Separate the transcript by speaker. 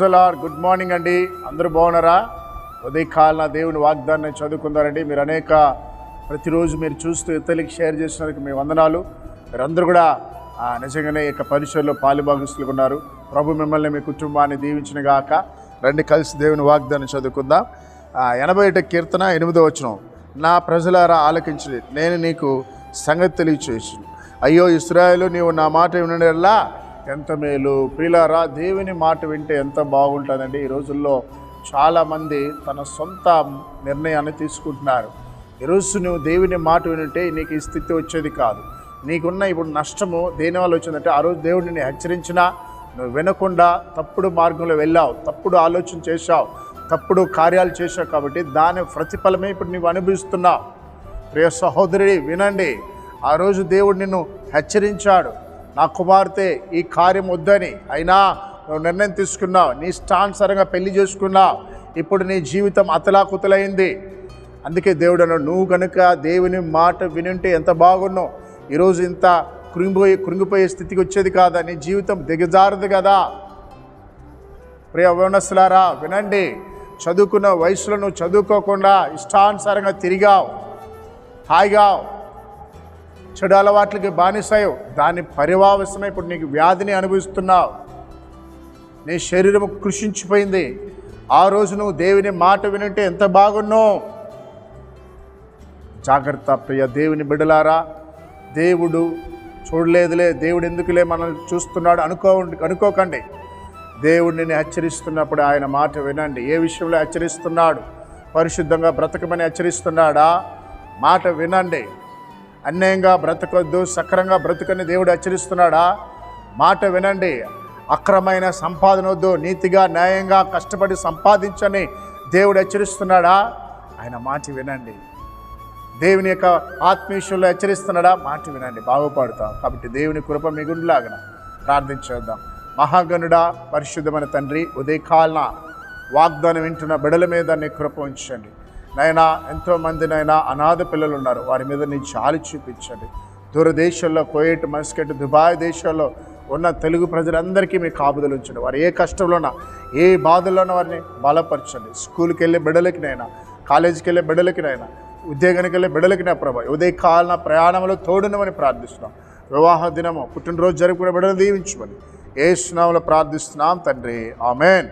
Speaker 1: Lord good morning అండి. అందరూ బాగున్నారా? ఉదయకాలన దేవుని వాగ్దాన్ని చదువుకుందారండి. మీరు అనేక ప్రతిరోజు మీరు చూస్తూ ఇతరులకి షేర్ చేసినందుకు మీ వందనాలు. మీరందరూ కూడా నిజంగానే యొక్క పరిచయంలో పాలుభాగస్తులు ఉన్నారు. ప్రభు మిమ్మల్ని మీ కుటుంబాన్ని దీవించిన గాక రండి కలిసి దేవుని వాగ్దాన్ని చదువుకుందాం. ఎనభై ఒకటి కీర్తన ఎనిమిదో వచ్చిన నా ప్రజలారా ఆలకించి నేను నీకు సంగతి తెలియచేసి అయ్యో ఇస్రాయేలు నీవు నా మాట వినడల్లా ఎంత మేలు. ప్రిలారా దేవుని మాట వింటే ఎంత బాగుంటుందండి. ఈ రోజుల్లో చాలామంది తన సొంత నిర్ణయాన్ని తీసుకుంటున్నారు. ఈరోజు నువ్వు దేవుని మాట వినుంటే నీకు ఈ స్థితి వచ్చేది కాదు. నీకున్న ఇప్పుడు నష్టము దేనివల్ల వచ్చిందంటే ఆ రోజు దేవుడు నిన్ను హెచ్చరించినా నువ్వు వినకుండా తప్పుడు మార్గంలో వెళ్ళావు తప్పుడు ఆలోచన చేశావు తప్పుడు కార్యాలు చేశావు కాబట్టి దాని ప్రతిఫలమే ఇప్పుడు నువ్వు అనుభవిస్తున్నావు. ప్రియ సహోదరి వినండి. ఆ రోజు దేవుడు నిన్ను హెచ్చరించాడు. నా కుమార్తె ఈ కార్యం వద్దని. అయినా నువ్వు నిర్ణయం తీసుకున్నావు. నీ ఇష్టానుసారంగా పెళ్ళి చేసుకున్నావు. ఇప్పుడు నీ జీవితం అతలాకుతలైంది. అందుకే దేవుడు నువ్వు కనుక దేవుని మాట వినుంటే ఎంత బాగున్నావు ఈరోజు ఇంత కృంగిపోయి కృంగిపోయే స్థితికి వచ్చేది కాదా? నీ జీవితం దిగజారదు కదా. ప్రియ అవేనస్లారా వినండి. చదువుకున్న వయసులో నువ్వు చదువుకోకుండా ఇష్టానుసారంగా తిరిగావు. హాయిగావు చెడు అలవాట్లకి బానిసాయవు దాని పరివావసమే ఇప్పుడు నీకు వ్యాధిని అనుభవిస్తున్నావు. నీ శరీరం కృషించిపోయింది. ఆ రోజు నువ్వు దేవుని మాట వినుంటే ఎంత బాగున్నావు? జాగ్రత్త ప్రియ దేవుని బిడలారా దేవుడు చూడలేదులే దేవుడు ఎందుకులే మనల్ని చూస్తున్నాడు అనుకో అనుకోకండి. దేవుడిని హెచ్చరిస్తున్నప్పుడు ఆయన మాట వినండి. ఏ విషయంలో హెచ్చరిస్తున్నాడు? పరిశుద్ధంగా బ్రతకమని హెచ్చరిస్తున్నాడా? మాట వినండి. అన్యాయంగా బ్రతకొద్దు సక్రంగా బ్రతకని దేవుడు హెచ్చరిస్తున్నాడా? మాట వినండి. అక్రమైన సంపాదన వద్దు నీతిగా న్యాయంగా కష్టపడి సంపాదించని దేవుడు హెచ్చరిస్తున్నాడా? ఆయన మాట వినండి. దేవుని యొక్క ఆత్మీయుషంలో హెచ్చరిస్తున్నాడా? మాట వినండి. బాగుపడతాం. కాబట్టి దేవుని కృప మిగుండులాగన ప్రార్థించేద్దాం మహాగనుడా పరిశుద్ధమైన తండ్రి ఉదయకాలన వాగ్దానం వింటున్న బిడల మీద నీ కృప ఉంచండి. నైనా ఎంతోమంది నైనా అనాథ పిల్లలు ఉన్నారు వారి మీద నీ చాలు చూపించండి. దూరదేశాల్లో కోయేట్ మస్కెట్ దుబాయ్ దేశాల్లో ఉన్న తెలుగు ప్రజలందరికీ మీ కాపుదలు ఉంచండి. వారు ఏ కష్టంలోనా ఏ బాధల్లోన వారిని బలపరచండి. స్కూల్కి వెళ్ళే బిడ్డలకినైనా కాలేజీకి వెళ్ళే బిడ్డలకినైనా ఉద్యోగానికి వెళ్ళే బిడ్డలకినా ప్రభా ఉదయ కాలన ప్రయాణంలో తోడునమని ప్రార్థిస్తున్నాం. వివాహ దినము పుట్టినరోజు జరుపుకునే బిడ్డలు దీవించమని. ఏ స్నామంలో ప్రార్థిస్తున్నాం తండ్రి. ఆమెన్.